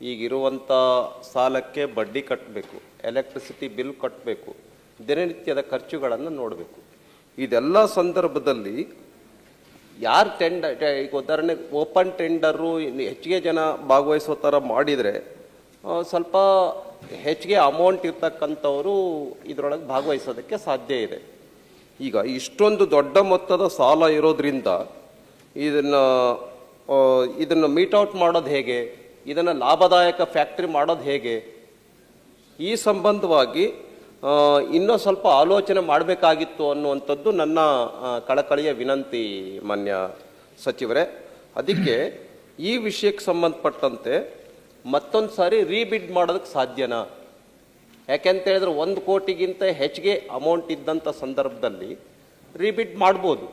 ಈಗಿರುವಂಥ ಸಾಲಕ್ಕೆ ಬಡ್ಡಿ ಕಟ್ಟಬೇಕು ಎಲೆಕ್ಟ್ರಿಸಿಟಿ ಬಿಲ್ ಕಟ್ಟಬೇಕು ದಿನನಿತ್ಯದ ಖರ್ಚುಗಳನ್ನು ನೋಡಬೇಕು. ಇದೆಲ್ಲ ಸಂದರ್ಭದಲ್ಲಿ ಯಾರು ಟೆಂಡರ್ ಈಗ ಉದಾಹರಣೆಗೆ ಓಪನ್ ಟೆಂಡರು ಹೆಚ್ಚಿಗೆ ಜನ ಭಾಗವಹಿಸೋ ಥರ ಮಾಡಿದರೆ ಸ್ವಲ್ಪ ಹೆಚ್ಚಿಗೆ ಅಮೌಂಟ್ ಇರ್ತಕ್ಕಂಥವರು ಇದರೊಳಗೆ ಭಾಗವಹಿಸೋದಕ್ಕೆ ಸಾಧ್ಯ ಇದೆ. ಈಗ ಇಷ್ಟೊಂದು ದೊಡ್ಡ ಮೊತ್ತದ ಸಾಲ ಇರೋದ್ರಿಂದ ಇದನ್ನು ಇದನ್ನು ಮೀಟ್ ಔಟ್ ಮಾಡೋದು ಹೇಗೆ? ಇದನ್ನು ಲಾಭದಾಯಕ ಫ್ಯಾಕ್ಟ್ರಿ ಮಾಡೋದು ಹೇಗೆ? ಈ ಸಂಬಂಧವಾಗಿ ಇನ್ನೂ ಸ್ವಲ್ಪ ಆಲೋಚನೆ ಮಾಡಬೇಕಾಗಿತ್ತು ಅನ್ನುವಂಥದ್ದು ನನ್ನ ಕಳಕಳಿಯ ವಿನಂತಿ ಮಾನ್ಯ ಸಚಿವರೇ. ಅದಕ್ಕೆ ಈ ವಿಷಯಕ್ಕೆ ಸಂಬಂಧಪಟ್ಟಂತೆ ಮತ್ತೊಂದು ಸಾರಿ ರೀಬಿಡ್ ಮಾಡೋದಕ್ಕೆ ಸಾಧ್ಯನಾ? ಯಾಕೆಂತ ಹೇಳಿದ್ರೆ ಒಂದು ಕೋಟಿಗಿಂತ ಹೆಚ್ಚಿಗೆ ಅಮೌಂಟ್ ಇದ್ದಂಥ ಸಂದರ್ಭದಲ್ಲಿ ರೀಬಿಡ್ ಮಾಡ್ಬೋದು.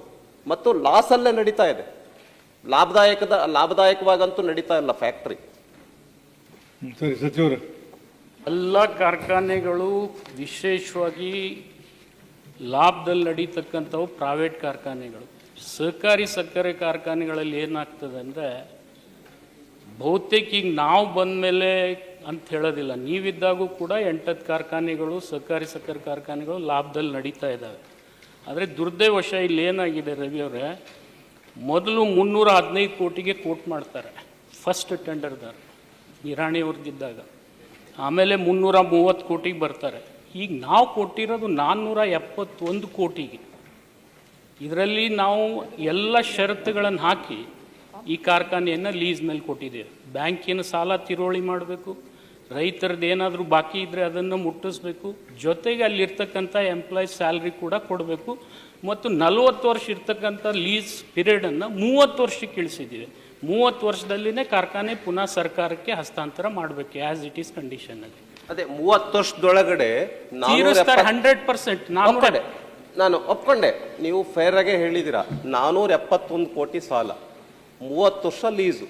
ಮತ್ತು ಲಾಸಲ್ಲೇ ನಡೀತಾ ಇದೆ. ಲಾಭದಾಯಕದ, ಲಾಭದಾಯಕವಾಗಂತೂ ನಡೀತಾ ಇಲ್ಲ ಫ್ಯಾಕ್ಟ್ರಿ ಸರಿ, ಸಚಿವರು. ಎಲ್ಲ ಕಾರ್ಖಾನೆಗಳು ವಿಶೇಷವಾಗಿ ಲಾಭದಲ್ಲಿ ನಡೀತಕ್ಕಂಥವು ಪ್ರೈವೇಟ್ ಕಾರ್ಖಾನೆಗಳು. ಸಹಕಾರಿ ಸಕ್ಕರೆ ಕಾರ್ಖಾನೆಗಳಲ್ಲಿ ಏನಾಗ್ತದೆ ಅಂದರೆ ಬಹುತೇಕ ಈಗ ನಾವು ಬಂದ ಮೇಲೆ ಅಂತ ಹೇಳೋದಿಲ್ಲ. ನೀವಿದ್ದಾಗೂ ಕೂಡ ಎಂಟತ್ತು ಕಾರ್ಖಾನೆಗಳು ಸಹಕಾರಿ ಸಕ್ಕರೆ ಕಾರ್ಖಾನೆಗಳು ಲಾಭದಲ್ಲಿ ನಡೀತಾ ಇದ್ದಾವೆ. ಆದರೆ ದುರ್ದೈವಶ ಇಲ್ಲಿ ಏನಾಗಿದೆ ರವಿ ಅವರೇ, ಮೊದಲು ಮುನ್ನೂರ ಹದಿನೈದು ಕೋಟಿಗೆ ಕೋಟ್ ಮಾಡ್ತಾರೆ ಫಸ್ಟ್ ಟೆಂಡರ್ದಾರ ಇರಾಣಿಯವ್ರದ್ದಿದ್ದಾಗ ಆಮೇಲೆ ಮುನ್ನೂರ ಮೂವತ್ತು ಕೋಟಿಗೆ ಬರ್ತಾರೆ. ಈಗ ನಾವು ಕೊಟ್ಟಿರೋದು ನಾನ್ನೂರ ಎಪ್ಪತ್ತೊಂದು ಕೋಟಿಗೆ. ಇದರಲ್ಲಿ ನಾವು ಎಲ್ಲ ಷರತ್ತುಗಳನ್ನು ಹಾಕಿ ಈ ಕಾರ್ಖಾನೆಯನ್ನು ಲೀಸ್ ಮೇಲೆ ಕೊಟ್ಟಿದ್ದೇವೆ. ಬ್ಯಾಂಕಿನ ಸಾಲ ತಿರುವಳಿ ಮಾಡಬೇಕು ರೈತರದ್ದು ಏನಾದರೂ ಬಾಕಿ ಇದ್ದರೆ ಅದನ್ನು ಮುಟ್ಟಿಸ್ಬೇಕು, ಜೊತೆಗೆ ಅಲ್ಲಿರ್ತಕ್ಕಂಥ ಎಂಪ್ಲಾಯೀಸ್ ಸ್ಯಾಲ್ರಿ ಕೂಡ ಕೊಡಬೇಕು, ಮತ್ತು ನಲವತ್ತು ವರ್ಷ ಇರ್ತಕ್ಕಂಥ ಲೀಸ್ ಪಿರಿಯಡನ್ನು ಮೂವತ್ತು ವರ್ಷಕ್ಕೆ ಇಳಿಸಿದ್ದೀವಿ. ಮೂವತ್ತು ವರ್ಷದಲ್ಲಿನೇ ಕಾರ್ಖಾನೆ ಪುನಃ ಸರ್ಕಾರಕ್ಕೆ ಹಸ್ತಾಂತರ ಮಾಡಬೇಕು ಆಸ್ ಇಟ್ ಈಸ್ ಕಂಡೀಷನಲ್ಲಿ ಅದೇ ಮೂವತ್ತು ವರ್ಷದೊಳಗಡೆ ಹಂಡ್ರೆಡ್ ಪರ್ಸೆಂಟ್ ನಾನು ಒಪ್ಕೊಂಡೆ. ನೀವು ಫೇರ್ ಆಗೇ ಹೇಳಿದಿರ ನಾನೂರ ಎಪ್ಪತ್ತೊಂದು ಕೋಟಿ ಸಾಲ. ಮೂವತ್ತು ವರ್ಷ ಲೀಸು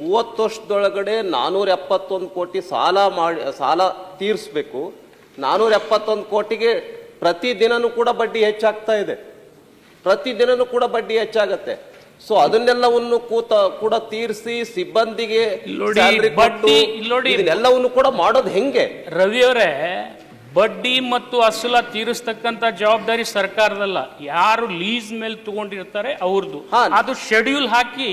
ಮೂವತ್ತು ವರ್ಷದೊಳಗಡೆ ನಾನೂರ ಎಪ್ಪತ್ತೊಂದು ಕೋಟಿ ಸಾಲ ಮಾಡಿ ಸಾಲ ತೀರಿಸ್ಬೇಕು. ನಾನೂರ ಎಪ್ಪತ್ತೊಂದು ಕೋಟಿಗೆ ಪ್ರತಿದಿನನೂ ಕೂಡ ಬಡ್ಡಿ ಹೆಚ್ಚಾಗ್ತಾ ಇದೆ. ಪ್ರತಿದಿನನೂ ಕೂಡ ಬಡ್ಡಿ ಹೆಚ್ಚಾಗತ್ತೆ. ಸೊ ಅದನ್ನೆಲ್ಲವನ್ನು ಕೂತ ಕೂಡ ತೀರಿಸಿ ಸಿಬ್ಬಂದಿಗೆ ಎಲ್ಲವನ್ನು ಕೂಡ ಮಾಡೋದು ಹೆಂಗೆ? ರವಿಯವರೇ ಬಡ್ಡಿ ಮತ್ತು ಅಸಲ ತೀರಿಸ್ತಕ್ಕಂಥ ಜವಾಬ್ದಾರಿ ಸರ್ಕಾರದಲ್ಲ. ಯಾರು ಲೀಸ್ ಮೇಲೆ ತಗೊಂಡಿರ್ತಾರೆ ಅವ್ರದ್ದು. ಅದು ಶೆಡ್ಯೂಲ್ ಹಾಕಿ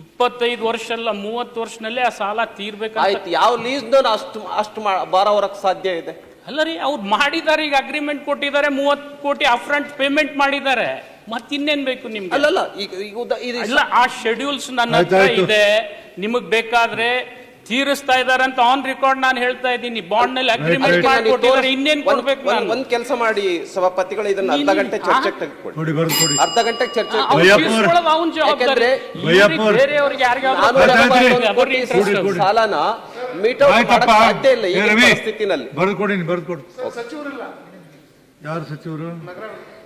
ಇಪ್ಪತ್ತೈದು ವರ್ಷ ಅಲ್ಲ ಮೂವತ್ತು ವರ್ಷನಲ್ಲೇ ಆ ಸಾಲ ತೀರ್ಬೇಕಂತ. ಆಯ್ತು ಯಾವ ಲೀಸ್ ಅಷ್ಟು ಅಷ್ಟು ಭಾರ ಹೊರಕ್ ಸಾಧ್ಯ ಇದೆ. ಅಲ್ಲ ರೀ ಅವ್ರು ಮಾಡಿದ್ದಾರೆ ಈಗ ಅಗ್ರಿಮೆಂಟ್ ಕೊಟ್ಟಿದ್ದಾರೆ ಮೂವತ್ತು ಕೋಟಿ ಅಫ್ರಂಟ್ ಪೇಮೆಂಟ್ ಮಾಡಿದ್ದಾರೆ. ಮತ್ತಿನ್ನೇನ್ ಬೇಕು ನಿಮ್ಗೆ? ಅಲ್ಲಲ್ಲ ಈಗ ಇಲ್ಲ ಆ ಶೆಡ್ಯೂಲ್ಸ್ ನನ್ನ ಹತ್ರ ಇದೆ. ನಿಮಗ್ ಬೇಕಾದ್ರೆ ತೀರಿಸ್ತಾ ಇದಾರೆ ಅಂತ ಆನ್ ರೆಕಾರ್ಡ್ ನಾನು ಹೇಳ್ತಾ ಇದ್ದೀನಿ. ಬಾಂಡ್ನಲ್ಲಿ ಅಗ್ರಿಮೆಂಟ್ ಆಯ್ತು, ಇನ್ನೇನ್ ಕೊಡ್ಬೇಕು ಒಂದ್- ನಾನು? ಒಂದ್ ಕೆಲಸ ಮಾಡಿ ಸಭಾಪತಿಗಳು ಇದನ್ನ ಅರ್ಧ ಗಂಟೆ ಚರ್ಚೆ ತೆಗೆದುಕೊಡಿ. ಬರೆದು ಕೊಡಿ. ಅರ್ಧ ಗಂಟೆ ಚರ್ಚೆ ಅವನ್ ಜವಾಬ್ದಾರಿ. ಬೇರೆಯವ್ರಿಗೆ ಯಾರಿಗಾದ್ರೂ. ಸಾಲನ ಮೀಟ್ ಔಟ್ ಆಯ್ತಪ್ಪ. ಮಾಡಕ್ ಸಾಧ್ಯ ಇಲ್ಲ ಈ ಪರಿಸ್ಥಿತಿನಲ್ಲಿ. ಬರೆದು ಕೊಡಿ ಬರೆದು ಕೊಡಿ. ಯಾರು ಸಚಿವರು?